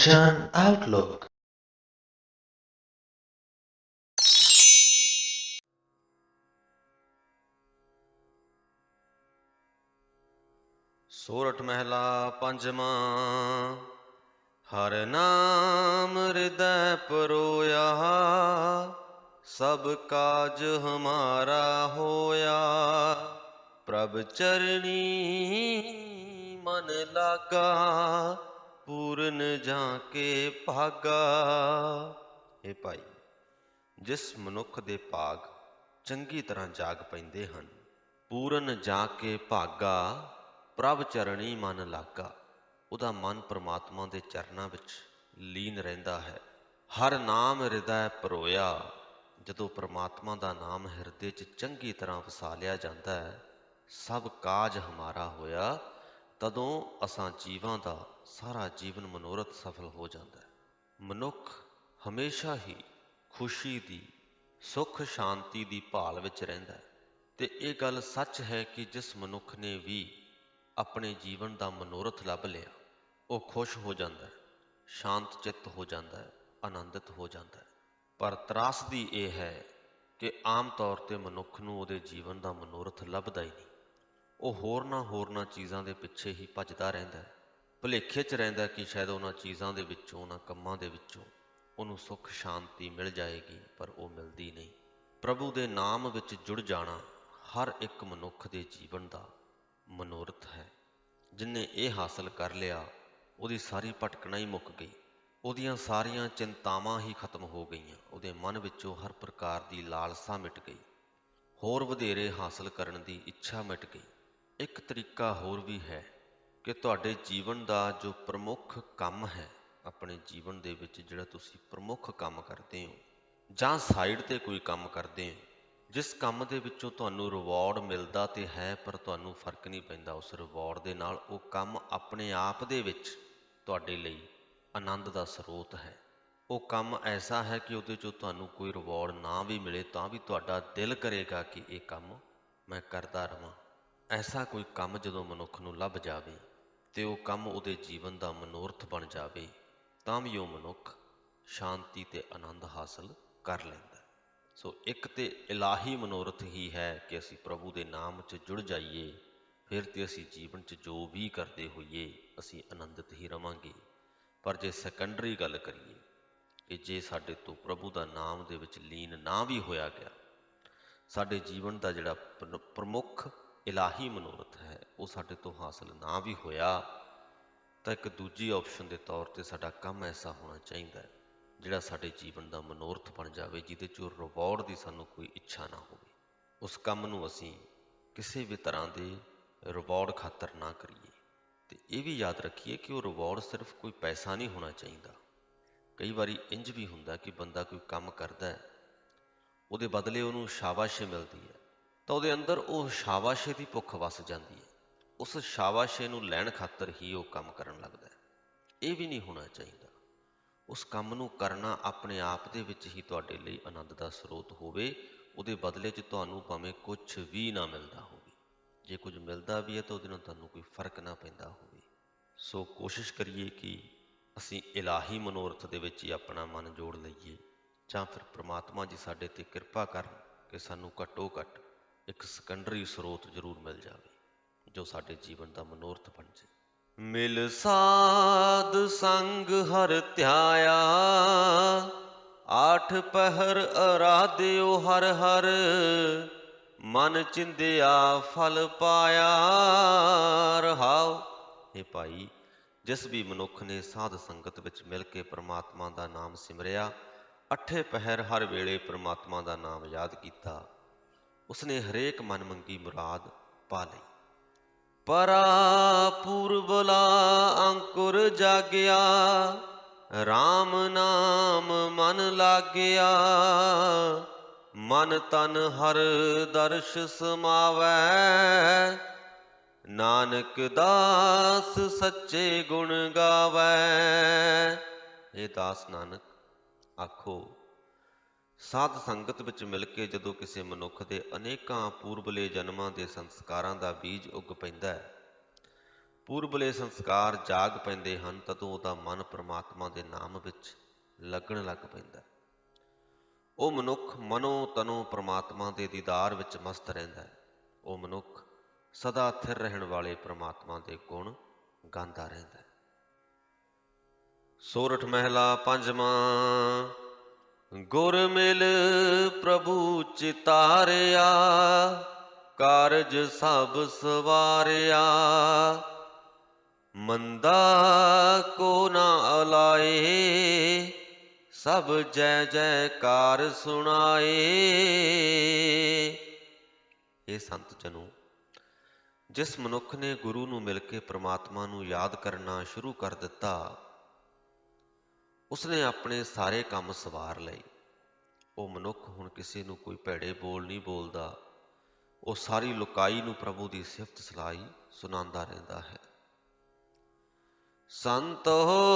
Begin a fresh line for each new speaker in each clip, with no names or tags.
Attention Outlook.
ਸੋਰਠ ਮਹਿਲਾ ਪੰਜਵਾਂ, ਹਰ ਨਾਮ ਹਿਰਦੈ ਪਰੋਇਆ, ਸਭ ਕਾਜ ਹਮਾਰਾ ਹੋਇਆ ਪ੍ਰਭ ਚਰਣੀ ਮਨ ਲਾਗਾ ਪੂਰਨ ਜਾਂ ਕੇ ਭਾਗਾ? ਇਹ ਭਾਈ, ਜਿਸ ਮਨੁੱਖ ਦੇ ਭਾਗ ਚੰਗੀ ਤਰ੍ਹਾਂ ਜਾਗ ਪੈਂਦੇ ਹਨ, ਪੂਰਨ ਜਾ ਕੇ ਭਾਗਾ, ਪ੍ਰਭ ਚਰਣੀ ਮਨ ਲਾਗਾ। ਉਹਦਾ ਮਨ ਪ੍ਰਮਾਤਮਾ ਦੇ ਚਰਨਾਂ ਵਿੱਚ ਲੀਨ ਰਹਿੰਦਾ ਹੈ। ਹਰ ਨਾਮ ਹਿਰਦੈ ਪਰੋਇਆ। ਜਦੋਂ ਪ੍ਰਮਾਤਮਾ ਦਾ ਨਾਮ ਹਿਰਦੇ 'ਚ ਚੰਗੀ ਤਰ੍ਹਾਂ ਵਸਾ ਲਿਆ ਜਾਂਦਾ ਹੈ, ਸਭ ਕਾਜ ਹਮਾਰਾ ਹੋਇਆ, ਤਦੋਂ ਅਸਾਂ ਜੀਵਾਂ ਦਾ ਸਾਰਾ ਜੀਵਨ ਮਨੋਰਥ ਸਫਲ ਹੋ ਜਾਂਦਾ ਹੈ। ਮਨੁੱਖ ਹਮੇਸ਼ਾ ਹੀ ਖੁਸ਼ੀ ਦੀ, ਸੁੱਖ ਸ਼ਾਂਤੀ ਦੀ ਭਾਲ ਵਿੱਚ ਰਹਿੰਦਾ ਹੈ। ਤੇ ਇਹ ਗੱਲ ਸੱਚ ਹੈ ਕਿ ਜਿਸ ਮਨੁੱਖ ਨੇ ਵੀ ਆਪਣੇ ਜੀਵਨ ਦਾ ਮਨੋਰਥ ਲੱਭ ਲਿਆ, ਉਹ ਖੁਸ਼ ਹੋ ਜਾਂਦਾ ਹੈ, ਸ਼ਾਂਤ ਚਿੱਤ ਹੋ ਜਾਂਦਾ ਹੈ, ਆਨੰਦਿਤ ਹੋ ਜਾਂਦਾ ਹੈ। ਪਰ ਤਰਾਸਦੀ ਇਹ ਹੈ ਕਿ ਆਮ ਤੌਰ ਤੇ ਮਨੁੱਖ ਨੂੰ ਉਹਦੇ ਜੀਵਨ ਦਾ ਮਨੋਰਥ ਲੱਭਦਾ ਹੀ ਨਹੀਂ। ਉਹ ਹੋਰਨਾਂ ਹੋਰਨਾਂ ਚੀਜ਼ਾਂ ਦੇ ਪਿੱਛੇ ਹੀ ਭੱਜਦਾ ਰਹਿੰਦਾ ਹੈ। ਭੁਲੇਖੇ 'ਚ ਰਹਿੰਦਾ ਕਿ ਸ਼ਾਇਦ ਉਹਨਾਂ ਚੀਜ਼ਾਂ ਦੇ ਵਿੱਚੋਂ, ਉਹਨਾਂ ਕੰਮਾਂ ਦੇ ਵਿੱਚੋਂ ਉਹਨੂੰ ਸੁੱਖ, ਸ਼ਾਂਤੀ ਮਿਲ ਜਾਏਗੀ, ਪਰ ਉਹ ਮਿਲਦੀ ਨਹੀਂ। ਪ੍ਰਭੂ ਦੇ ਨਾਮ ਵਿੱਚ ਜੁੜ ਜਾਣਾ ਹਰ ਇੱਕ ਮਨੁੱਖ ਦੇ ਜੀਵਨ ਦਾ ਮਨੋਰਥ ਹੈ। ਜਿਨੇ ਇਹ ਹਾਸਲ ਕਰ ਲਿਆ, ਉਹਦੀ ਸਾਰੀ ਭਟਕਣਾ ਹੀ ਮੁੱਕ ਗਈ। ਉਹਦੀਆਂ ਸਾਰੀਆਂ ਚਿੰਤਾਵਾਂ ਹੀ ਖਤਮ ਹੋ ਗਈਆਂ। ਉਹਦੇ ਮਨ ਵਿੱਚੋਂ ਹਰ ਪ੍ਰਕਾਰ ਦੀ ਲਾਲਸਾ ਮਿਟ ਗਈ। ਹੋਰ ਵਧੇਰੇ ਹਾਸਲ ਕਰਨ ਦੀ ਇੱਛਾ ਮਿਟ ਗਈ। ਇੱਕ ਤਰੀਕਾ ਹੋਰ ਵੀ ਹੈ। ਕਿ ਤੁਹਾਡੇ ਜੀਵਨ ਦਾ ਜੋ ਪ੍ਰਮੁੱਖ ਕੰਮ ਹੈ, ਆਪਣੇ ਜੀਵਨ ਦੇ ਵਿੱਚ ਜਿਹੜਾ ਤੁਸੀਂ ਪ੍ਰਮੁੱਖ ਕੰਮ ਕਰਦੇ ਹੋ, ਜਾਂ ਸਾਈਡ ਤੇ ਕੋਈ ਕੰਮ ਕਰਦੇ ਹੋ, ਜਿਸ ਕੰਮ ਦੇ ਵਿੱਚੋਂ ਤੁਹਾਨੂੰ ਰਿਵਾਰਡ ਮਿਲਦਾ ਤੇ ਹੈ, ਪਰ ਤੁਹਾਨੂੰ ਫ਼ਰਕ ਨਹੀਂ ਪੈਂਦਾ, ਉਸ ਰਿਵਾਰਡ ਦੇ ਨਾਲ ਉਹ ਕੰਮ ਆਪਣੇ ਆਪ ਦੇ ਵਿੱਚ ਤੁਹਾਡੇ ਲਈ ਆਨੰਦ ਦਾ ਸਰੋਤ ਹੈ। ਉਹ ਕੰਮ ਐਸਾ ਹੈ ਕਿ ਉਹਦੇ ਚੋਂ ਤੁਹਾਨੂੰ ਕੋਈ ਰਿਵਾਰਡ ਨਾ ਵੀ ਮਿਲੇ, ਤਾਂ ਵੀ ਤੁਹਾਡਾ ਦਿਲ ਕਰੇਗਾ ਕਿ ਇਹ ਕੰਮ ਮੈਂ ਕਰਦਾ ਰਵਾਂ। ਐਸਾ ਕੋਈ ਕੰਮ ਜਦੋਂ ਮਨੁੱਖ ਨੂੰ ਲੱਭ ਜਾਵੇ ਤੇ ਉਹ ਕੰਮ ਉਹਦੇ ਜੀਵਨ ਦਾ ਮਨੋਰਥ ਬਣ ਜਾਵੇ, ਤਾਂ ਵੀ ਉਹ ਮਨੁੱਖ ਸ਼ਾਂਤੀ ਤੇ ਆਨੰਦ ਹਾਸਲ ਕਰ ਲੈਂਦਾ ਸੋ ਇੱਕ ਤੇ ਇਲਾਹੀ ਮਨੋਰਥ ਹੀ ਹੈ ਕਿ ਅਸੀਂ ਪ੍ਰਭੂ ਦੇ ਨਾਮ 'ਚ ਜੁੜ ਜਾਈਏ, ਫਿਰ ਤੇ ਅਸੀਂ ਜੀਵਨ 'ਚ ਜੋ ਵੀ ਕਰਦੇ ਹੋਈਏ, ਅਸੀਂ ਆਨੰਦਿਤ ਹੀ ਰਵਾਂਗੇ। ਪਰ ਜੇ ਸੈਕੰਡਰੀ ਗੱਲ ਕਰੀਏ ਕਿ ਜੇ ਸਾਡੇ ਤੋਂ ਪ੍ਰਭੂ ਦਾ ਨਾਮ ਦੇ ਵਿੱਚ ਲੀਨ ਨਾ ਵੀ ਹੋਇਆ ਗਿਆ, ਸਾਡੇ ਜੀਵਨ ਦਾ ਜਿਹੜਾ ਪ੍ਰਮੁੱਖ ਇਲਾਹੀ ਮਨੋਰਥ ਹੈ, ਉਹ ਸਾਡੇ ਤੋਂ ਹਾਸਲ ਨਾ ਵੀ ਹੋਇਆ, ਤਾਂ ਇੱਕ ਦੂਜੀ ਆਪਸ਼ਨ ਦੇ ਤੌਰ ਤੇ ਸਾਡਾ ਕੰਮ ਐਸਾ ਹੋਣਾ ਚਾਹੀਦਾ ਹੈ, ਜਿਹੜਾ ਸਾਡੇ ਜੀਵਨ ਦਾ ਮਨੋਰਥ ਬਣ ਜਾਵੇ, ਜਿਹਦੇ 'ਚੋਂ ਰਿਵਾਰਡ ਦੀ ਸਾਨੂੰ ਕੋਈ ਇੱਛਾ ਨਾ ਹੋਵੇ। ਉਸ ਕੰਮ ਨੂੰ ਅਸੀਂ ਕਿਸੇ ਵੀ ਤਰ੍ਹਾਂ ਦੇ ਰਿਵਾਰਡ ਖਾਤਰ ਨਾ ਕਰੀਏ। ਤੇ ਇਹ ਵੀ ਯਾਦ ਰੱਖੀਏ ਕਿ ਉਹ ਰਿਵਾਰਡ ਸਿਰਫ ਕੋਈ ਪੈਸਾ ਨਹੀਂ ਹੋਣਾ ਚਾਹੀਦਾ। ਕਈ ਵਾਰੀ ਇੰਜ ਵੀ ਹੁੰਦਾ ਕਿ ਬੰਦਾ ਕੋਈ ਕੰਮ ਕਰਦਾ ਹੈ, ਉਹਦੇ ਬਦਲੇ ਉਹਨੂੰ ਸ਼ਾਬਾਸ਼ੀ ਮਿਲਦੀ ਹੈ ਤਾਂ ਉਹਦੇ ਅੰਦਰ ਉਹ ਸ਼ਾਬਾਸ਼ੇ ਦੀ ਭੁੱਖ ਵਸ ਜਾਂਦੀ ਹੈ। ਉਸ ਸ਼ਾਬਾਸ਼ੇ ਨੂੰ ਲੈਣ ਖਾਤਰ ਹੀ ਉਹ ਕੰਮ ਕਰਨ ਲੱਗਦਾ ਹੈ। ਇਹ ਵੀ ਨਹੀਂ ਹੋਣਾ ਚਾਹੀਦਾ। ਉਸ ਕੰਮ ਨੂੰ ਕਰਨਾ ਆਪਣੇ ਆਪ ਦੇ ਵਿੱਚ ਹੀ ਤੁਹਾਡੇ ਲਈ ਆਨੰਦ ਦਾ ਸਰੋਤ ਹੋਵੇ। ਉਹਦੇ ਬਦਲੇ 'ਚ ਤੁਹਾਨੂੰ ਭਾਵੇਂ ਕੁਝ ਵੀ ਨਾ ਮਿਲਦਾ ਹੋਵੇ। ਜੇ ਕੁਝ ਮਿਲਦਾ ਵੀ ਹੈ ਤਾਂ ਉਹਦੇ ਨਾਲ ਤੁਹਾਨੂੰ ਕੋਈ ਫ਼ਰਕ ਨਾ ਪੈਂਦਾ ਹੋਵੇ। ਸੋ ਕੋਸ਼ਿਸ਼ ਕਰੀਏ ਕਿ ਅਸੀਂ ਇਲਾਹੀ ਮਨੋਰਥ ਦੇ ਵਿੱਚ ਹੀ ਆਪਣਾ ਮਨ ਜੋੜ ਲਈਏ। ਜਾਂ ਫਿਰ ਪ੍ਰਮਾਤਮਾ ਜੀ ਸਾਡੇ ਤੇ ਕਿਰਪਾ ਕਰਨ ਕਿ ਸਾਨੂੰ ਘੱਟੋ ਘੱਟ ਇੱਕ ਸੈਕੰਡਰੀ ਸਰੋਤ ਜ਼ਰੂਰ ਮਿਲ ਜਾਵੇ, ਜੋ ਸਾਡੇ ਜੀਵਨ ਦਾ ਮਨੋਰਥ ਬਣ ਜਾਏ ਮਿਲ ਸਾਧ ਸੰਗ ਹਰ ਧਿਆਇਆ, ਆਠ ਪਹਿਰ ਅਰਾਧਿਓ ਹਰ ਹਰ, ਮਨ ਚਿੰਦਿਆ ਫਲ ਪਾਇਆ। ਰਹਾਉ ਇਹ ਭਾਈ, ਜਿਸ ਵੀ ਮਨੁੱਖ ਨੇ ਸਾਧ ਸੰਗਤ ਵਿੱਚ ਮਿਲ ਕੇ ਪ੍ਰਮਾਤਮਾ ਦਾ ਨਾਮ ਸਿਮਰਿਆ, ਅੱਠੇ ਪਹਿਰ ਹਰ ਵੇਲੇ ਪ੍ਰਮਾਤਮਾ ਦਾ ਨਾਮ ਯਾਦ ਕੀਤਾ। ਉਸਨੇ ਹਰੇਕ ਮਨ ਮੰਗੀ ਮੁਰਾਦ ਪਾ ਲਈ। ਪਰਾ ਪੂਰਬਲਾ ਅੰਕੁਰ ਜਾਗਿਆ RAM ਨਾਮ ਮਨ ਲਾਗਿਆ। ਮਨ ਤਨ ਹਰ ਦਰਸ਼ ਸਮਾਵੈ, ਨਾਨਕ ਦਾਸ ਸੱਚੇ ਗੁਣ ਗਾਵੈ। ਇਹ ਦਾਸ ਨਾਨਕ, ਆਖੋ ਸਾਧ ਸੰਗਤ ਵਿੱਚ ਮਿਲ ਕੇ ਜਦੋਂ ਕਿਸੇ ਮਨੁੱਖ ਦੇ ਅਨੇਕਾਂ ਪੂਰਬਲੇ ਜਨਮਾਂ ਦੇ ਸੰਸਕਾਰਾਂ ਦਾ ਬੀਜ ਉੱਗ ਪੈਂਦਾ ਹੈ, ਪੂਰਬਲੇ ਸੰਸਕਾਰ ਜਾਗ ਪੈਂਦੇ ਹਨ, ਤਦੋਂ ਉਹਦਾ ਮਨ ਪ੍ਰਮਾਤਮਾ ਦੇ ਨਾਮ ਵਿੱਚ ਲੱਗਣ ਲੱਗ ਪੈਂਦਾ ਉਹ ਮਨੁੱਖ ਮਨੋ ਤਨੋ ਪ੍ਰਮਾਤਮਾ ਦੇ ਦੀਦਾਰ ਵਿੱਚ ਮਸਤ ਰਹਿੰਦਾ ਹੈ। ਉਹ ਮਨੁੱਖ ਸਦਾ ਥਿਰ ਰਹਿਣ ਵਾਲੇ ਪ੍ਰਮਾਤਮਾ ਦੇ ਗੁਣ ਗਾਉਂਦਾ ਰਹਿੰਦਾ ਹੈ। ਸੋਰਠ ਮਹਿਲਾ ਪੰਜਵਾਂ ਗੁਰ ਮਿਲ ਪ੍ਰਭੂ ਚਿਤਾਰਿਆ, ਕਾਰਜ ਸਭ ਸਵਾਰਿਆ। ਮੰਦਾ ਕੋ ਨਾ ਅਲਾਏ, ਸਭ ਜੈ ਜੈਕਾਰ ਸੁਣਾਏ। ਇਹ ਸੰਤ ਜਨੋ, ਜਿਸ ਮਨੁੱਖ ਨੇ ਗੁਰੂ ਨੂੰ ਮਿਲ ਕੇ ਪ੍ਰਮਾਤਮਾ ਨੂੰ ਯਾਦ ਕਰਨਾ ਸ਼ੁਰੂ ਕਰ ਦਿੱਤਾ ਉਸਨੇ ਆਪਣੇ ਸਾਰੇ ਕੰਮ ਸਵਾਰ ਲਏ। ਉਹ ਮਨੁੱਖ ਹੁਣ ਕਿਸੇ ਨੂੰ ਕੋਈ ਭੈੜੇ ਬੋਲ ਨਹੀਂ ਬੋਲਦਾ। ਉਹ ਸਾਰੀ ਲੁਕਾਈ ਨੂੰ ਪ੍ਰਭੂ ਦੀ ਸਿਫਤ ਸਲਾਈ ਸੁਣਾਉਂਦਾ ਰਹਿੰਦਾ ਹੈ। ਸੰਤ ਹੋ,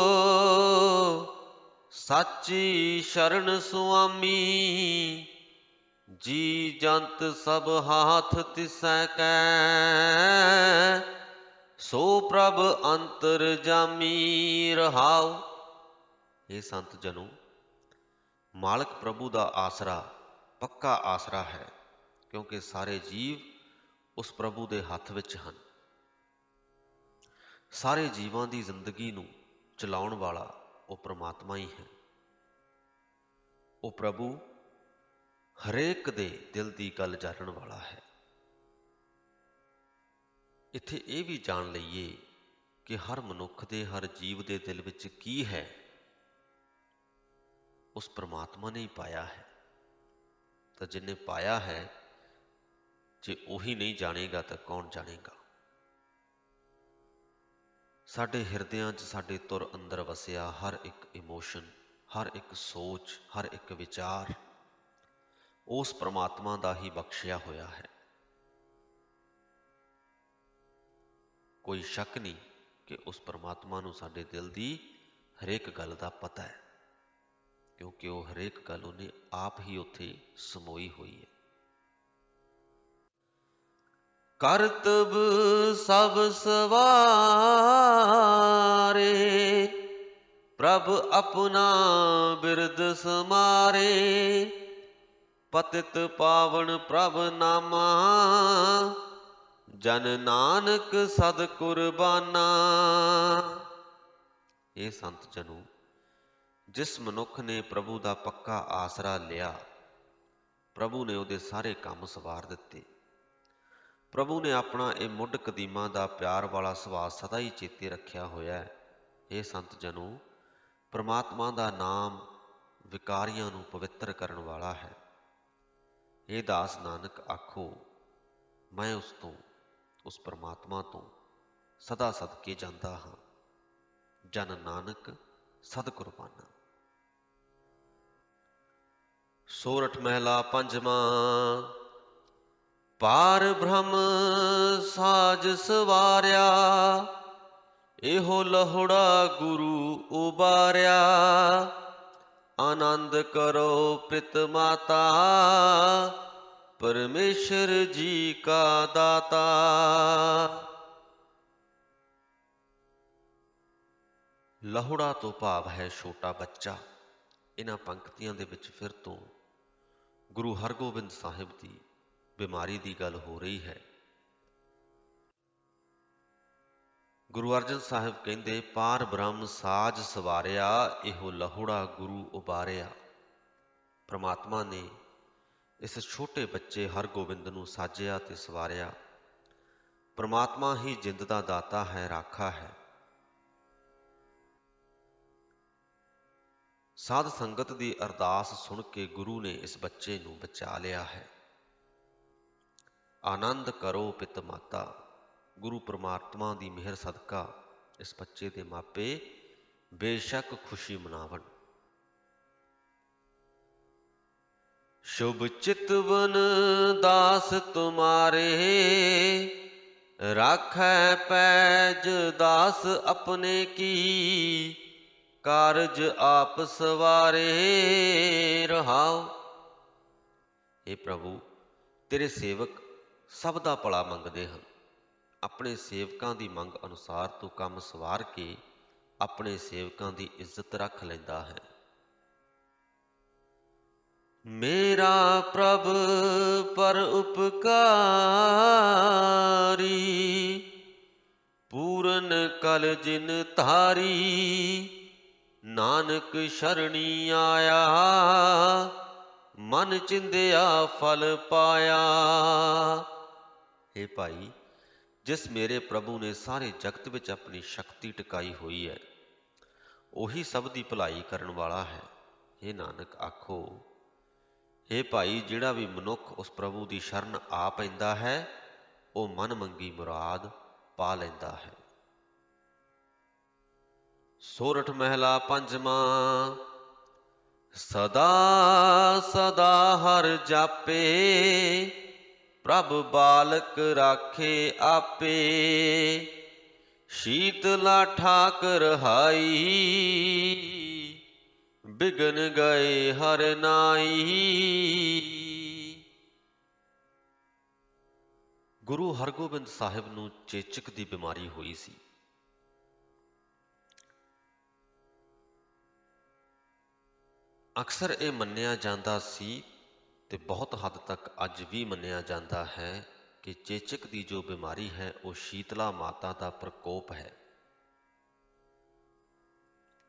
ਸਾਚੀ ਸ਼ਰਨ ਸੁਆਮੀ, ਜੀ ਜੰਤ ਸਭ ਹਾਥ ਤਿਸੈ ਕੈ, ਸੋ ਪ੍ਰਭ ਅੰਤਰ ਜਾਮੀ ਰਹਾਉ। ਇਹ ਸੰਤ ਜਨੋ, ਮਾਲਕ ਪ੍ਰਭੂ ਦਾ ਆਸਰਾ ਪੱਕਾ ਆਸਰਾ ਹੈ, ਕਿਉਂਕਿ ਸਾਰੇ ਜੀਵ ਉਸ ਪ੍ਰਭੂ ਦੇ ਹੱਥ ਵਿੱਚ ਹਨ। ਸਾਰੇ ਜੀਵਾਂ ਦੀ ਜ਼ਿੰਦਗੀ ਨੂੰ ਚਲਾਉਣ ਵਾਲਾ ਉਹ ਪ੍ਰਮਾਤਮਾ ਹੀ ਹੈ। ਉਹ ਪ੍ਰਭੂ ਹਰੇਕ ਦੇ ਦਿਲ ਦੀ ਗੱਲ ਜਾਣਨ ਵਾਲਾ ਹੈ। ਇੱਥੇ ਇਹ ਵੀ ਜਾਣ ਲਈਏ ਕਿ ਹਰ ਮਨੁੱਖ ਦੇ, ਹਰ ਜੀਵ ਦੇ ਦਿਲ ਵਿੱਚ ਕੀ ਹੈ ਉਸ ਪ੍ਰਮਾਤਮਾ ਨੇ ਹੀ ਪਾਇਆ ਹੈ। ਤਾਂ ਜਿਨੇ ਪਾਇਆ ਹੈ, ਜੇ ਉਹੀ ਨਹੀਂ ਜਾਣੇਗਾ ਤਾਂ ਕੌਣ ਜਾਣੇਗਾ? ਸਾਡੇ ਹਿਰਦਿਆਂ 'ਚ ਸਾਡੇ ਤੁਰ ਅੰਦਰ ਵਸਿਆ ਹਰ ਇੱਕ ਇਮੋਸ਼ਨ ਹਰ ਇੱਕ ਸੋਚ, ਹਰ ਇੱਕ ਵਿਚਾਰ, ਉਸ ਪ੍ਰਮਾਤਮਾ ਦਾ ਹੀ ਬਖਸ਼ਿਆ ਹੋਇਆ ਹੈ। ਕੋਈ ਸ਼ੱਕ ਨਹੀਂ ਕਿ ਉਸ ਪ੍ਰਮਾਤਮਾ ਨੂੰ ਸਾਡੇ ਦਿਲ ਦੀ ਹਰੇਕ ਗੱਲ ਦਾ ਪਤਾ ਹੈ। ਕਿਉਂਕਿ ਉਹ ਹਰੇਕ ਗੱਲ ਉਹਨੇ ਆਪ ਹੀ ਉੱਥੇ ਸਮੋਈ ਹੋਈ ਹੈ। ਕਰਤਬ ਸਭ ਸਵਾਰੇ, ਪ੍ਰਭ ਆਪਣਾ ਬਿਰਦ ਸਮਾਰੇ। ਪਤਿਤ ਪਾਵਨ ਪ੍ਰਭ ਨਾਮਾ, ਜਨ ਨਾਨਕ ਸਦ ਕੁਰਬਾਨਾ। ਇਹ ਸੰਤ ਜਨੋ ਜਿਸ ਮਨੁੱਖ ਨੇ ਪ੍ਰਭੂ ਦਾ ਪੱਕਾ ਆਸਰਾ ਲਿਆ, ਪ੍ਰਭੂ ਨੇ ਉਹਦੇ ਸਾਰੇ ਕੰਮ ਸਵਾਰ ਦਿੱਤੇ। ਪ੍ਰਭੂ ਨੇ ਆਪਣਾ ਇਹ ਮੁੱਢ ਕਦੀਮਾ ਦਾ ਪਿਆਰ ਵਾਲਾ ਸੁਭਾਅ ਸਦਾ ਹੀ ਚੇਤੇ ਰੱਖਿਆ ਹੋਇਆ ਹੈ। ਇਹ ਸੰਤ ਜਨੋ, ਪ੍ਰਮਾਤਮਾ ਦਾ ਨਾਮ ਵਿਕਾਰੀਆਂ ਨੂੰ ਪਵਿੱਤਰ ਕਰਨ ਵਾਲਾ ਹੈ। ਇਹ ਦਾਸ ਨਾਨਕ ਆਖੋ, ਮੈਂ ਉਸ ਤੋਂ, ਉਸ ਪਰਮਾਤਮਾ ਤੋਂ ਸਦਾ ਸਦਕੇ ਜਾਂਦਾ ਹਾਂ। ਜਨ ਨਾਨਕ ਸਦ ਕੁਰਬਾਨਾ ਸੋਰਠ ਮਹਿਲਾ ਪੰਜਵਾਂ। ਪਾਰ ਬ੍ਰਹਮ ਸਾਜ ਸਵਾਰਿਆ, ਇਹੋ ਲਹੋੜਾ ਗੁਰੂ ਉਬਾਰਿਆ। ਆਨੰਦ ਕਰੋ ਪਿਤ ਮਾਤਾ, ਪਰਮੇਸ਼ਰ ਜੀ ਕਾ ਦਾਤਾ। ਲਹੁੜਾ ਤੋਂ ਭਾਵ ਹੈ ਛੋਟਾ ਬੱਚਾ। ਇਹਨਾਂ ਪੰਕਤੀਆਂ ਦੇ ਵਿੱਚ ਫਿਰ ਤੋਂ ਗੁਰੂ ਹਰਗੋਬਿੰਦ ਸਾਹਿਬ ਦੀ ਬਿਮਾਰੀ ਦੀ ਗੱਲ ਹੋ ਰਹੀ ਹੈ। ਗੁਰੂ ਅਰਜਨ ਸਾਹਿਬ ਕਹਿੰਦੇ, ਪਾਰ ਬ੍ਰਹਮ ਸਾਜ ਸਵਾਰਿਆ, ਇਹੋ ਲਹੋੜਾ ਗੁਰੂ ਉਬਾਰਿਆ। ਪ੍ਰਮਾਤਮਾ ਨੇ ਇਸ ਛੋਟੇ ਬੱਚੇ ਹਰਗੋਬਿੰਦ ਨੂੰ ਸਾਜਿਆ ਤੇ ਸਵਾਰਿਆ। ਪ੍ਰਮਾਤਮਾ ਹੀ ਜਿੰਦ ਦਾ ਦਾਤਾ ਹੈ, ਰਾਖਾ ਹੈ। ਸਾਧ ਸੰਗਤ ਦੀ ਅਰਦਾਸ ਸੁਣ ਕੇ ਗੁਰੂ ਨੇ ਇਸ ਬੱਚੇ ਨੂੰ ਬਚਾ ਲਿਆ ਹੈ। ਆਨੰਦ ਕਰੋ ਪਿਤ ਮਾਤਾ। ਗੁਰੂ ਪ੍ਰਮਾਤਮਾ ਦੀ ਮਿਹਰ ਸਦਕਾ ਇਸ ਬੱਚੇ ਦੇ ਮਾਪੇ ਬੇਸ਼ੱਕ ਖੁਸ਼ੀ ਮਨਾਵਣ। ਸ਼ੁਭ ਚਿਤਵਨ ਦਾਸ ਤੁਮਾਰੇ, ਰਾਖੈ ਪੈਜ ਦਾਸ ਆਪਣੇ ਕੀ। ਕਾਰਜ ਆਪ ਸਵਾਰੇ ਰਹਾਉ। ਇਹ ਪ੍ਰਭੂ, ਤੇਰੇ ਸੇਵਕ ਸਭ ਦਾ ਭਲਾ ਮੰਗਦੇ ਹਨ। ਆਪਣੇ ਸੇਵਕਾਂ ਦੀ ਮੰਗ ਅਨੁਸਾਰ ਤੂੰ ਕੰਮ ਸਵਾਰ ਕੇ ਆਪਣੇ ਸੇਵਕਾਂ ਦੀ ਇੱਜ਼ਤ ਰੱਖ ਲੈਂਦਾ ਹੈ। ਮੇਰਾ ਪ੍ਰਭ, ਪਰ ਉਪਕਾਰੀ, ਪੂਰਨ ਕਲ ਜਿਨ ਧਾਰੀ ਨਾਨਕ ਸ਼ਰਣੀ ਆਇਆ ਮਨ ਚਿੰਦਿਆ ਫਲ ਪਾਇਆ हे ਭਾਈ ਜਿਸ ਮੇਰੇ ਪ੍ਰਭੂ ਨੇ ਸਾਰੇ ਜਗਤ ਵਿੱਚ ਆਪਣੀ ਸ਼ਕਤੀ ਟਿਕਾਈ ਹੋਈ ਹੈ ਉਹੀ ਸਭ ਦੀ ਭਲਾਈ ਕਰਨ ਵਾਲਾ ਹੈ हे ਨਾਨਕ ਆਖੋ हे ਭਾਈ ਜਿਹੜਾ ਵੀ ਮਨੁੱਖ ਉਸ ਪ੍ਰਭੂ ਦੀ ਸ਼ਰਨ ਆ ਪੈਂਦਾ ਹੈ ਉਹ ਮਨ ਮੰਗੀ ਮੁਰਾਦ ਪਾ ਲੈਂਦਾ ਹੈ ਸੋਰਠ ਮਹਿਲਾ ਪੰਜਵਾਂ। ਸਦਾ ਸਦਾ ਹਰ ਜਾਪੇ, ਪ੍ਰਭ ਬਾਲਕ ਰਾਖੇ ਆਪੇ। ਸ਼ੀਤਲਾ ਠਾਕਰ ਹਾਈ, ਬਿਗਨ ਗਏ ਹਰ ਨਾਈ ਗੁਰੂ ਹਰਗੋਬਿੰਦ ਸਾਹਿਬ ਨੂੰ ਚੇਚਕ ਦੀ ਬਿਮਾਰੀ ਹੋਈ ਸੀ। ਅਕਸਰ ਇਹ ਮੰਨਿਆ ਜਾਂਦਾ ਸੀ ਤੇ ਬਹੁਤ ਹੱਦ ਤੱਕ ਅੱਜ ਵੀ ਮੰਨਿਆ ਜਾਂਦਾ ਹੈ ਕਿ ਚੇਚਕ ਦੀ ਜੋ ਬਿਮਾਰੀ ਹੈ, ਉਹ ਸ਼ੀਤਲਾ ਮਾਤਾ ਦਾ ਪ੍ਰਕੋਪ ਹੈ।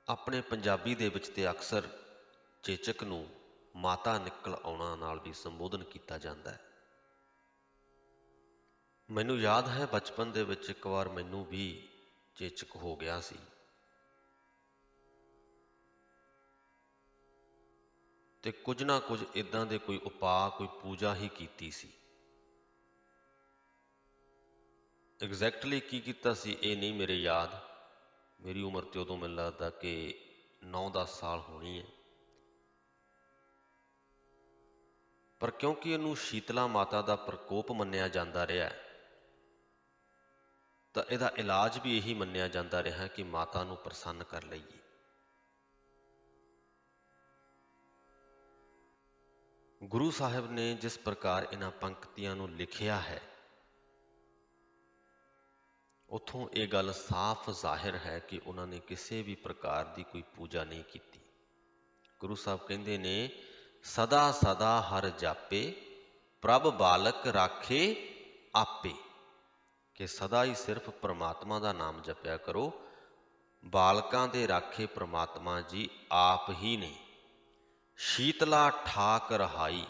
ਆਪਣੇ ਪੰਜਾਬੀ ਦੇ ਵਿੱਚ ਤੇ ਅਕਸਰ ਚੇਚਕ ਨੂੰ ਮਾਤਾ ਨਿਕਲ ਆਉਣਾ ਨਾਲ ਵੀ ਸੰਬੋਧਨ ਕੀਤਾ ਜਾਂਦਾ ਹੈ। ਮੈਨੂੰ ਯਾਦ ਹੈ, ਬਚਪਨ ਦੇ ਵਿੱਚ ਇੱਕ ਵਾਰ ਮੈਨੂੰ ਵੀ ਚੇਚਕ ਹੋ ਗਿਆ ਸੀ। ਤੇ ਕੁਝ ਨਾ ਕੁਝ ਇਦਾਂ ਦੇ ਕੋਈ ਉਪਾਅ ਕੋਈ ਪੂਜਾ ਹੀ ਕੀਤੀ ਸੀ। ਐਗਜ਼ੈਕਟਲੀ ਕੀ ਕੀਤਾ ਸੀ ਇਹ ਨਹੀਂ ਮੇਰੇ ਯਾਦ। ਮੇਰੀ ਉਮਰ ਤੇ ਉਦੋਂ ਮੈਨੂੰ ਲੱਗਦਾ ਕਿ 9-10 ਸਾਲ ਹੋਣੀ ਹੈ। ਪਰ ਕਿਉਂਕਿ ਇਹਨੂੰ ਸ਼ੀਤਲਾ ਮਾਤਾ ਦਾ ਪ੍ਰਕੋਪ ਮੰਨਿਆ ਜਾਂਦਾ ਰਿਹਾ ਹੈ, ਤਾਂ ਇਹਦਾ ਇਲਾਜ ਵੀ ਇਹੀ ਮੰਨਿਆ ਜਾਂਦਾ ਰਿਹਾ ਕਿ ਮਾਤਾ ਨੂੰ ਪ੍ਰਸੰਨ ਕਰ ਲਈਏ। ਗੁਰੂ ਸਾਹਿਬ ਨੇ ਜਿਸ ਪ੍ਰਕਾਰ ਇਹਨਾਂ ਪੰਕਤੀਆਂ ਨੂੰ ਲਿਖਿਆ ਹੈ, ਉਥੋਂ ਇਹ ਗੱਲ ਸਾਫ਼ ਜ਼ਾਹਿਰ ਹੈ ਕਿ ਉਹਨਾਂ ਨੇ ਕਿਸੇ ਵੀ ਪ੍ਰਕਾਰ ਦੀ ਕੋਈ ਪੂਜਾ ਨਹੀਂ ਕੀਤੀ। ਗੁਰੂ ਸਾਹਿਬ ਕਹਿੰਦੇ ਨੇ, ਸਦਾ ਸਦਾ ਹਰ ਜਾਪੇ, ਪ੍ਰਭ ਬਾਲਕ ਰਾਖੇ ਆਪੇ। ਕਿ ਸਦਾ ਹੀ ਸਿਰਫ ਪ੍ਰਮਾਤਮਾ ਦਾ ਨਾਮ ਜਪਿਆ ਕਰੋ, ਬਾਲਕਾਂ ਦੇ ਰਾਖੇ ਪ੍ਰਮਾਤਮਾ ਜੀ ਆਪ ਹੀ ਨੇ। ਸ਼ੀਤਲਾ ਠਾਕ ਰਹਾਈ।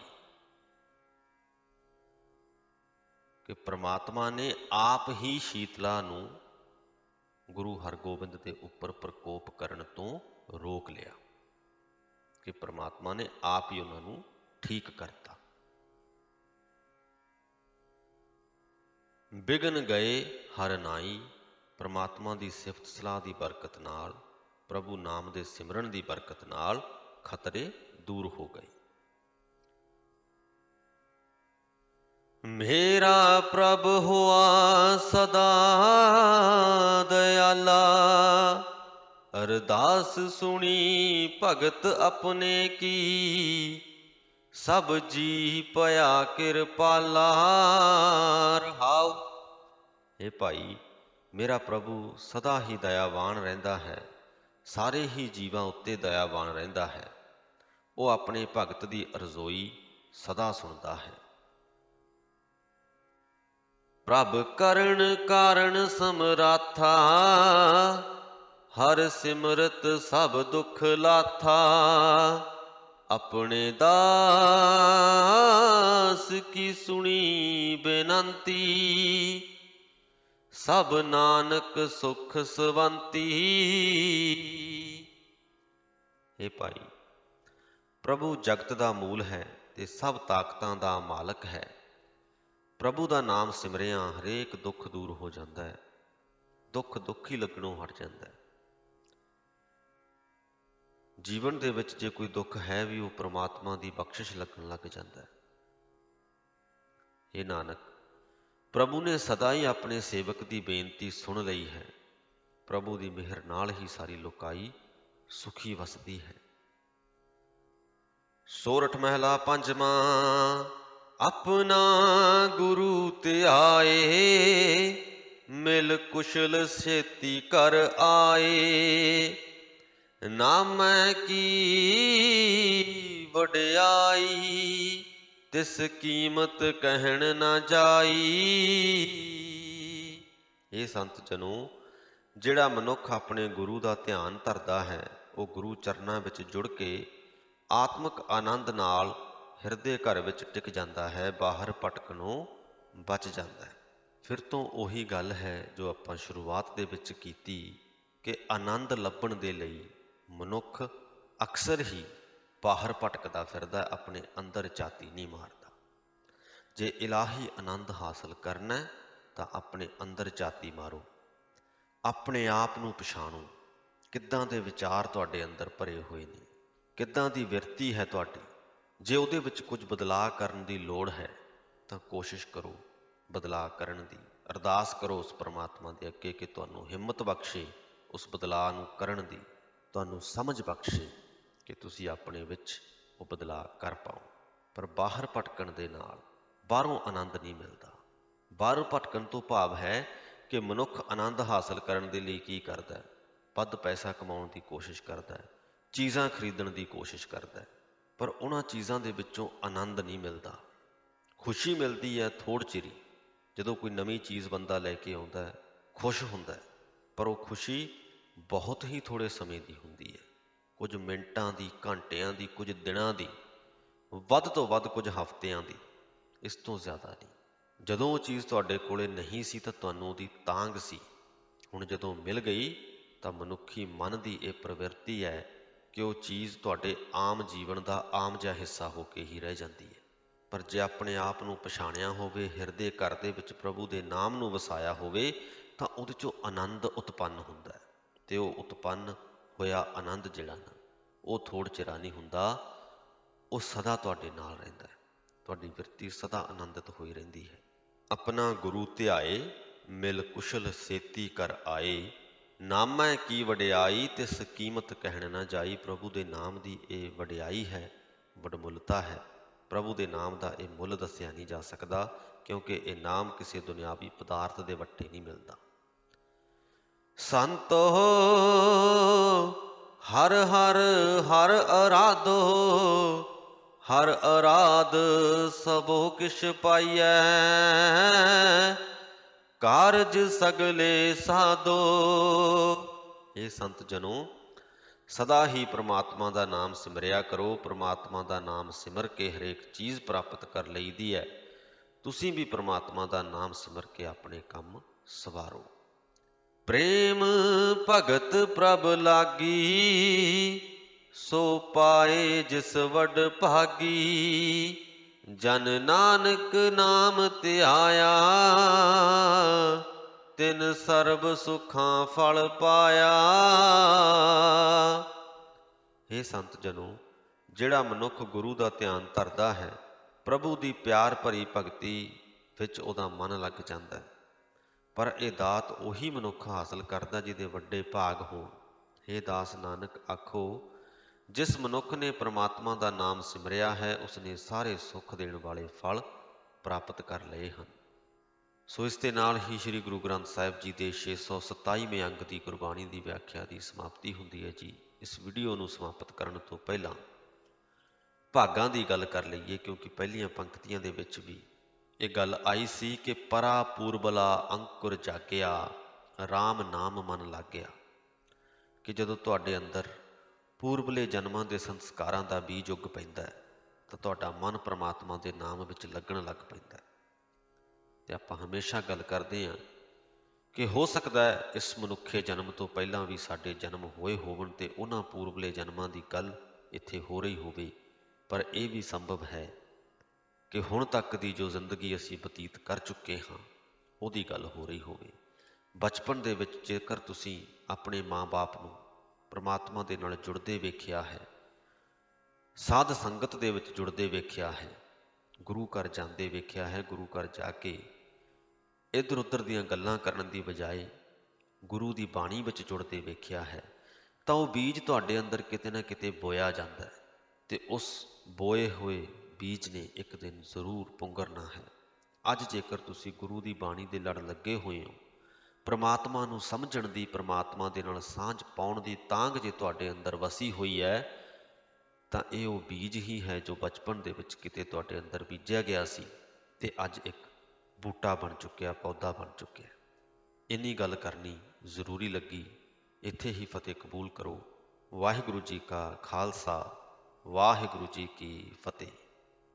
ਕਿ ਪ੍ਰਮਾਤਮਾ ਨੇ ਆਪ ਹੀ ਸ਼ੀਤਲਾ ਨੂੰ ਗੁਰੂ ਹਰਗੋਬਿੰਦ ਦੇ ਉੱਪਰ ਪ੍ਰਕੋਪ ਕਰਨ ਤੋਂ ਰੋਕ ਲਿਆ ਕਿ ਪ੍ਰਮਾਤਮਾ ਨੇ ਆਪ ਹੀ ਉਹਨਾਂ ਨੂੰ ਠੀਕ ਕਰਤਾ। ਬਿਗਨ ਗਏ ਹਰ ਨਾਈ, ਪ੍ਰਮਾਤਮਾ ਦੀ ਸਿਫਤ ਸਲਾਹ ਦੀ ਬਰਕਤ ਨਾਲ, ਪ੍ਰਭੂ ਨਾਮ ਦੇ ਸਿਮਰਨ ਦੀ ਬਰਕਤ ਨਾਲ ਖਤਰੇ ਦੂਰ ਹੋ ਗਏ ਮੇਰਾ ਪ੍ਰਭ ਹੁਆ ਸਦਾ ਦਇਆਲਾ, ਅਰਦਾਸ ਸੁਣੀ ਭਗਤ ਆਪਣੇ ਕੀ, ਸਭ ਜੀ ਪਿਆ ਕਿਰਪਾਲਾ ਰਹਾਉ। ਇਹ ਭਾਈ, ਮੇਰਾ ਪ੍ਰਭੂ ਸਦਾ ਹੀ ਦਇਆਵਾਨ ਰਹਿੰਦਾ ਹੈ, ਸਾਰੇ ਹੀ ਜੀਵਾਂ ਉੱਤੇ ਦਇਆਵਾਨ ਰਹਿੰਦਾ ਹੈ। ਉਹ ਆਪਣੇ ਭਗਤ ਦੀ ਅਰਜ਼ੋਈ ਸਦਾ ਸੁਣਦਾ ਹੈ। ਪ੍ਰਭ ਕਰਨ ਕਾਰਨ ਸਮਰਾਥਾ, ਹਰ ਸਿਮਰਤ ਸਭ ਦੁੱਖ ਲਾਥਾ, ਆਪਣੇ ਦਾਸ ਕੀ ਸੁਣੀ ਬੇਨੰਤੀ, ਸਭ ਨਾਨਕ ਸੁਖ ਸਵੰਤੀ। ਇਹ ਭਾਈ ਪ੍ਰਭੂ ਜਗਤ ਦਾ ਮੂਲ ਹੈ ਤੇ ਸਭ ਤਾਕਤਾਂ ਦਾ ਮਾਲਕ ਹੈ। ਪ੍ਰਭੂ ਦਾ ਨਾਮ ਸਿਮਰਿਆ ਹਰੇਕ ਦੁੱਖ ਦੂਰ ਹੋ ਜਾਂਦਾ ਹੈ। ਦੁੱਖ ਦੁੱਖ ਹੀ ਲੱਗਣੋਂ ਹਟ ਜਾਂਦਾ ਹੈ। ਜੀਵਨ ਦੇ ਵਿੱਚ ਜੇ ਕੋਈ ਦੁੱਖ ਹੈ ਵੀ ਉਹ ਪ੍ਰਮਾਤਮਾ ਦੀ ਬਖਸ਼ਿਸ਼ ਲੱਗਣ ਲੱਗ ਜਾਂਦਾ ਹੈ। ਇਹ ਨਾਨਕ, ਪ੍ਰਭੂ ਨੇ ਸਦਾ ਹੀ ਆਪਣੇ ਸੇਵਕ ਦੀ ਬੇਨਤੀ ਸੁਣ ਲਈ ਹੈ। ਪ੍ਰਭੂ ਦੀ ਮਿਹਰ ਨਾਲ ਹੀ ਸਾਰੀ ਲੋਕਾਈ ਸੁਖੀ ਵਸਦੀ ਹੈ। ਸੋਰਠ ਮਹਿਲਾ ਪੰਜਵਾਂ, ਆਪਣਾ ਗੁਰੂ ਧਿਆਏ ਮਿਲ ਕੁਸ਼ਲ ਛੇਤੀ ਕਰ ਆਏ। ਨਾਮ ਕੀ ਵਡਿਆਈ, ਤਿਸ ਕੀਮਤ ਕਹਿਣ ਨਾ ਜਾਈ। ਇਹ ਸੰਤ ਜਨੋ, ਜਿਹੜਾ ਮਨੁੱਖ ਆਪਣੇ ਗੁਰੂ ਦਾ ਧਿਆਨ ਧਰਦਾ ਹੈ, ਉਹ ਗੁਰੂ ਚਰਨਾਂ ਵਿੱਚ ਜੁੜ ਕੇ ਆਤਮਿਕ ਆਨੰਦ ਨਾਲ ਹਿਰਦੇ ਘਰ ਵਿੱਚ ਟਿਕ ਜਾਂਦਾ ਹੈ, ਬਾਹਰ ਭਟਕਣੋਂ ਬਚ ਜਾਂਦਾ ਹੈ। ਫਿਰ ਤੋਂ ਉਹੀ ਗੱਲ ਹੈ ਜੋ ਆਪਾਂ ਸ਼ੁਰੂਆਤ ਦੇ ਵਿੱਚ ਕੀਤੀ ਕਿ ਆਨੰਦ ਲੱਭਣ ਦੇ ਲਈ ਮਨੁੱਖ ਅਕਸਰ ਹੀ ਬਾਹਰ ਭਟਕਦਾ ਫਿਰਦਾ, ਆਪਣੇ ਅੰਦਰ ਝਾਤੀ ਨਹੀਂ ਮਾਰਦਾ। ਜੇ ਇਲਾਹੀ ਆਨੰਦ ਹਾਸਲ ਕਰਨਾ ਤਾਂ ਆਪਣੇ ਅੰਦਰ ਝਾਤੀ ਮਾਰੋ। ਆਪਣੇ ਆਪ ਨੂੰ ਪਛਾਣੋ। ਕਿੱਦਾਂ ਦੇ ਵਿਚਾਰ ਤੁਹਾਡੇ ਅੰਦਰ ਭਰੇ ਹੋਏ ਨੇ? ਕਿੱਦਾਂ ਦੀ ਵਿਰਤੀ ਹੈ ਤੁਹਾਡੀ? ਜੇ ਉਹਦੇ ਵਿੱਚ ਕੁਝ ਬਦਲਾਅ ਕਰਨ ਦੀ ਲੋੜ ਹੈ, ਤਾਂ ਕੋਸ਼ਿਸ਼ ਕਰੋ ਬਦਲਾਅ ਕਰਨ ਦੀ। ਅਰਦਾਸ ਕਰੋ ਉਸ ਪਰਮਾਤਮਾ ਦੇ ਅੱਗੇ ਕਿ ਤੁਹਾਨੂੰ ਹਿੰਮਤ ਬਖਸ਼ੇ, ਉਸ ਬਦਲਾਅ ਨੂੰ ਕਰਨ ਦੀ। ਤੁਹਾਨੂੰ ਸਮਝ ਬਖਸ਼ੇ ਕਿ ਤੁਸੀਂ ਆਪਣੇ ਵਿੱਚ ਉਹ ਬਦਲਾਅ ਕਰ ਪਾਓ। ਪਰ ਬਾਹਰ ਭਟਕਣ ਦੇ ਨਾਲ ਬਾਹਰੋਂ ਆਨੰਦ ਨਹੀਂ ਮਿਲਦਾ। ਬਾਹਰੋਂ ਭਟਕਣ ਤੋਂ ਭਾਵ ਹੈ ਕਿ ਮਨੁੱਖ ਆਨੰਦ ਹਾਸਲ ਕਰਨ ਦੇ ਲਈ ਕੀ ਕਰਦਾ ਹੈ? ਵੱਧ ਪੈਸਾ ਕਮਾਉਣ ਦੀ ਕੋਸ਼ਿਸ਼ ਕਰਦਾ ਹੈ। ਚੀਜ਼ਾਂ ਖਰੀਦਣ ਦੀ ਕੋਸ਼ਿਸ਼ ਕਰਦਾ ਹੈ, ਪਰ ਉਹਨਾਂ ਚੀਜ਼ਾਂ ਦੇ ਵਿੱਚੋਂ ਆਨੰਦ ਨਹੀਂ ਮਿਲਦਾ। ਖੁਸ਼ੀ ਮਿਲਦੀ ਹੈ ਥੋੜ ਚਿਰੀ। ਜਦੋਂ ਕੋਈ ਨਵੀਂ ਚੀਜ਼ ਬੰਦਾ ਲੈ ਕੇ ਆਉਂਦਾ ਹੈ, ਖੁਸ਼ ਹੁੰਦਾ ਹੈ, ਪਰ ਉਹ ਖੁਸ਼ੀ ਬਹੁਤ ਹੀ ਥੋੜੇ ਸਮੇਂ ਦੀ ਹੁੰਦੀ ਹੈ। ਕੁਝ ਮਿੰਟਾਂ ਦੀ, ਘੰਟਿਆਂ ਦੀ, ਕੁਝ ਦਿਨਾਂ ਦੀ, ਵੱਧ ਤੋਂ ਵੱਧ ਕੁਝ ਹਫ਼ਤਿਆਂ ਦੀ, ਇਸ ਤੋਂ ਜ਼ਿਆਦਾ ਨਹੀਂ। ਜਦੋਂ ਉਹ ਚੀਜ਼ ਤੁਹਾਡੇ ਕੋਲੇ ਨਹੀਂ ਸੀ ਤਾਂ ਤੁਹਾਨੂੰ ਉਹਦੀ ਤਾਂਗ ਸੀ। ਹੁਣ ਜਦੋਂ ਮਿਲ ਗਈ ਤਾਂ ਮਨੁੱਖੀ ਮਨ ਦੀ ਇਹ ਪ੍ਰਵਿਰਤੀ ਹੈ ਕਿ ਉਹ ਚੀਜ਼ ਤੁਹਾਡੇ ਆਮ ਜੀਵਨ ਦਾ ਆਮ ਜਿਹਾ ਹਿੱਸਾ ਹੋ ਕੇ ਹੀ ਰਹਿ ਜਾਂਦੀ ਹੈ। ਪਰ ਜੇ ਆਪਣੇ ਆਪ ਨੂੰ ਪਛਾਣਿਆ ਹੋਵੇ, ਹਿਰਦੇ ਘਰ ਦੇ ਵਿੱਚ ਪ੍ਰਭੂ ਦੇ ਨਾਮ ਨੂੰ ਵਸਾਇਆ ਹੋਵੇ, ਤਾਂ ਉਹਦੇ ਚੋਂ ਆਨੰਦ ਉਤਪੰਨ ਹੁੰਦਾ ਹੈ। ਤੇ ਉਹ ਉਤਪੰਨ ਹੋਇਆ ਆਨੰਦ ਜਿਹੜਾ ਨਾ, ਉਹ ਥੋੜ ਚਿਰਾ ਨਹੀਂ ਹੁੰਦਾ, ਉਹ ਸਦਾ ਤੁਹਾਡੇ ਨਾਲ ਰਹਿੰਦਾ ਹੈ। ਤੁਹਾਡੀ ਬਿਰਤੀ ਸਦਾ ਆਨੰਦਿਤ ਹੋਈ ਰਹਿੰਦੀ ਹੈ। ਆਪਣਾ ਗੁਰੂ ਧਿਆਏ, ਮਿਲ ਕੁਸ਼ਲ ਸੇਤੀ ਕਰ ਆਏ ਨਾਮੈ ਕੀ ਵਡਿਆਈ ਤੇ ਸਕੀਮਤ ਕਹਿਣ ਨਾ ਜਾਈ, ਪ੍ਰਭੂ ਦੇ ਨਾਮ ਦੀ ਇਹ ਵਡਿਆਈ ਹੈ, ਵਡਮੁੱਲਤਾ ਹੈ। ਪ੍ਰਭੂ ਦੇ ਨਾਮ ਦਾ ਇਹ ਮੁੱਲ ਦੱਸਿਆ ਨਹੀਂ ਜਾ ਸਕਦਾ, ਕਿਉਂਕਿ ਇਹ ਨਾਮ ਕਿਸੇ ਦੁਨਿਆਵੀ ਪਦਾਰਥ ਦੇ ਵੱਟੇ ਨਹੀਂ ਮਿਲਦਾ। ਸੰਤੋ, ਹਰ ਹਰ ਹਰ ਅਰਾਧੋ, ਹਰ ਅਰਾਧ ਸਭੋ ਕਿਛ ਪਾਈਐ। ਕਾਰਜ ਸਗਲੇ ਸਾਧੋ। ਇਹ ਸੰਤ ਜਨੋ, ਸਦਾ ਹੀ ਪ੍ਰਮਾਤਮਾ ਦਾ ਨਾਮ ਸਿਮਰਿਆ ਕਰੋ। ਪ੍ਰਮਾਤਮਾ ਦਾ ਨਾਮ ਸਿਮਰ ਕੇ ਹਰੇਕ ਚੀਜ਼ ਪ੍ਰਾਪਤ ਕਰ ਲਈਦੀ ਹੈ। ਤੁਸੀਂ ਵੀ ਪ੍ਰਮਾਤਮਾ ਦਾ ਨਾਮ ਸਿਮਰ ਕੇ ਆਪਣੇ ਕੰਮ ਸਵਾਰੋ। ਪ੍ਰੇਮ ਭਗਤ ਪ੍ਰਭ ਲਾਗੀ, ਸੋ ਪਾਏ ਜਿਸ ਵੱਡ ਭਾਗੀ। ਜਨ ਨਾਨਕ ਨਾਮ ਧਿਆਇਆ, ਤਿਨ ਸਰਬ ਸੁਖਾਂ ਫਲ ਪਾਇਆ। हे ਸੰਤ ਜਨੋ, ਜਿਹੜਾ ਮਨੁੱਖ ਗੁਰੂ ਦਾ ਧਿਆਨ ਧਰਦਾ ਹੈ, ਪ੍ਰਭੂ ਦੀ ਪਿਆਰ ਭਰੀ ਭਗਤੀ ਵਿੱਚ ਉਹਦਾ ਮਨ ਲੱਗ ਜਾਂਦਾ ਹੈ। ਪਰ ਇਹ ਦਾਤ ਉਹੀ ਮਨੁੱਖ ਹਾਸਲ ਕਰਦਾ ਜਿਹਦੇ ਵੱਡੇ ਭਾਗ ਹੋਣ। हे ਦਾਸ ਨਾਨਕ, ਆਖੋ ਜਿਸ ਮਨੁੱਖ ਨੇ ਪ੍ਰਮਾਤਮਾ ਦਾ ਨਾਮ ਸਿਮਰਿਆ ਹੈ, ਉਸਨੇ ਸਾਰੇ ਸੁੱਖ ਦੇਣ ਵਾਲੇ ਫਲ ਪ੍ਰਾਪਤ ਕਰ ਲਏ ਹਨ। ਸੋ ਇਸ ਦੇ ਨਾਲ ਹੀ ਸ੍ਰੀ ਗੁਰੂ ਗ੍ਰੰਥ ਸਾਹਿਬ ਜੀ ਦੇ 627ਵੇਂ ਅੰਗ ਦੀ ਗੁਰਬਾਣੀ ਦੀ ਵਿਆਖਿਆ ਦੀ ਸਮਾਪਤੀ ਹੁੰਦੀ ਹੈ ਜੀ। ਇਸ ਵੀਡੀਓ ਨੂੰ ਸਮਾਪਤ ਕਰਨ ਤੋਂ ਪਹਿਲਾਂ ਭਾਗਾਂ ਦੀ ਗੱਲ ਕਰ ਲਈਏ, ਕਿਉਂਕਿ ਪਹਿਲੀਆਂ ਪੰਕਤੀਆਂ ਦੇ ਵਿੱਚ ਵੀ ਇਹ ਗੱਲ ਆਈ ਸੀ ਕਿ ਪਰਾ ਪੂਰਬਲਾ ਅੰਕੁਰ ਜਾਗਿਆ RAM ਨਾਮ ਮਨ ਲੱਗਿਆ। ਕਿ ਜਦੋਂ ਤੁਹਾਡੇ ਅੰਦਰ ਪੂਰਬਲੇ ਜਨਮਾਂ ਦੇ ਸੰਸਕਾਰਾਂ ਦਾ ਬੀਜ ਉੱਗ ਪੈਂਦਾ ਹੈ, ਤਾਂ ਤੁਹਾਡਾ ਮਨ ਪ੍ਰਮਾਤਮਾ ਦੇ ਨਾਮ ਵਿੱਚ ਲੱਗਣ ਲੱਗ ਪੈਂਦਾ ਹੈ। ਤੇ ਆਪਾਂ ਹਮੇਸ਼ਾ ਗੱਲ ਕਰਦੇ ਹਾਂ ਕਿ ਹੋ ਸਕਦਾ ਹੈ ਇਸ ਮਨੁੱਖੇ ਜਨਮ ਤੋਂ ਪਹਿਲਾਂ ਵੀ ਸਾਡੇ ਜਨਮ ਹੋਏ ਹੋਵਣ ਤੇ ਉਹਨਾਂ ਪੂਰਬਲੇ ਜਨਮਾਂ ਦੀ ਗੱਲ ਇੱਥੇ ਹੋ ਰਹੀ ਹੋਵੇ, ਪਰ ਇਹ ਵੀ ਸੰਭਵ ਹੈ ਕਿ ਹੁਣ ਤੱਕ ਦੀ ਜੋ ਜ਼ਿੰਦਗੀ ਅਸੀਂ ਬਤੀਤ ਕਰ ਚੁੱਕੇ ਹਾਂ, ਉਹਦੀ ਗੱਲ ਹੋ ਰਹੀ ਹੋਵੇ। ਬਚਪਨ ਦੇ ਵਿੱਚ ਜੇਕਰ ਤੁਸੀਂ ਆਪਣੇ ਮਾਂ-ਬਾਪ ਨੂੰ ਪ੍ਰਮਾਤਮਾ ਦੇ ਨਾਲ ਜੁੜਦੇ ਵੇਖਿਆ ਹੈ। ਸਾਧ ਸੰਗਤ ਦੇ ਵਿੱਚ ਜੁੜਦੇ ਵੇਖਿਆ ਹੈ। ਗੁਰੂ ਘਰ ਜਾਂਦੇ ਵੇਖਿਆ ਹੈ, ਗੁਰੂ ਘਰ ਜਾ ਕੇ ਇੱਧਰ ਉੱਧਰ ਦੀਆਂ ਗੱਲਾਂ ਕਰਨ ਦੀ ਬਜਾਏ ਗੁਰੂ ਦੀ ਬਾਣੀ ਵਿੱਚ ਜੁੜਦੇ ਵੇਖਿਆ ਹੈ। ਤਾਂ ਉਹ ਬੀਜ ਤੁਹਾਡੇ ਅੰਦਰ ਕਿਤੇ ਨਾ ਕਿਤੇ ਬੋਇਆ ਜਾਂਦਾ ਹੈ ਤੇ ਉਸ ਬੋਏ ਹੋਏ ਬੀਜ ਨੇ ਇੱਕ ਦਿਨ ਜ਼ਰੂਰ ਪੁੰਗਰਨਾ ਹੈ। ਅੱਜ ਜੇਕਰ ਤੁਸੀਂ ਗੁਰੂ ਦੀ ਬਾਣੀ ਦੇ ਲੜ ਲੱਗੇ ਹੋਏ ਹੋ ਪ੍ਰਮਾਤਮਾ ਨੂੰ ਸਮਝਣ ਦੀ, ਪ੍ਰਮਾਤਮਾ ਦੇ ਨਾਲ ਸਾਂਝ ਪਾਉਣ ਦੀ ਤਾਂਗ ਜੇ ਤੁਹਾਡੇ ਅੰਦਰ ਵਸੀ ਹੋਈ ਹੈ, ਤਾਂ ਇਹ ਉਹ ਬੀਜ ਹੀ ਹੈ ਜੋ ਬਚਪਨ ਦੇ ਵਿੱਚ ਕਿਤੇ ਤੁਹਾਡੇ ਅੰਦਰ ਬੀਜਿਆ ਗਿਆ ਸੀ ਤੇ ਅੱਜ ਇੱਕ ਬੂਟਾ ਬਣ ਚੁੱਕਿਆ, ਪੌਦਾ ਬਣ ਚੁੱਕਿਆ। ਇੰਨੀ ਗੱਲ ਕਰਨੀ ਜ਼ਰੂਰੀ ਲੱਗੀ। ਇੱਥੇ ਹੀ ਫਤਿਹ ਕਬੂਲ ਕਰੋ। ਵਾਹਿਗੁਰੂ ਜੀ ਕਾ ਖਾਲਸਾ, ਵਾਹਿਗੁਰੂ ਜੀ ਕੀ ਫਤਿਹ।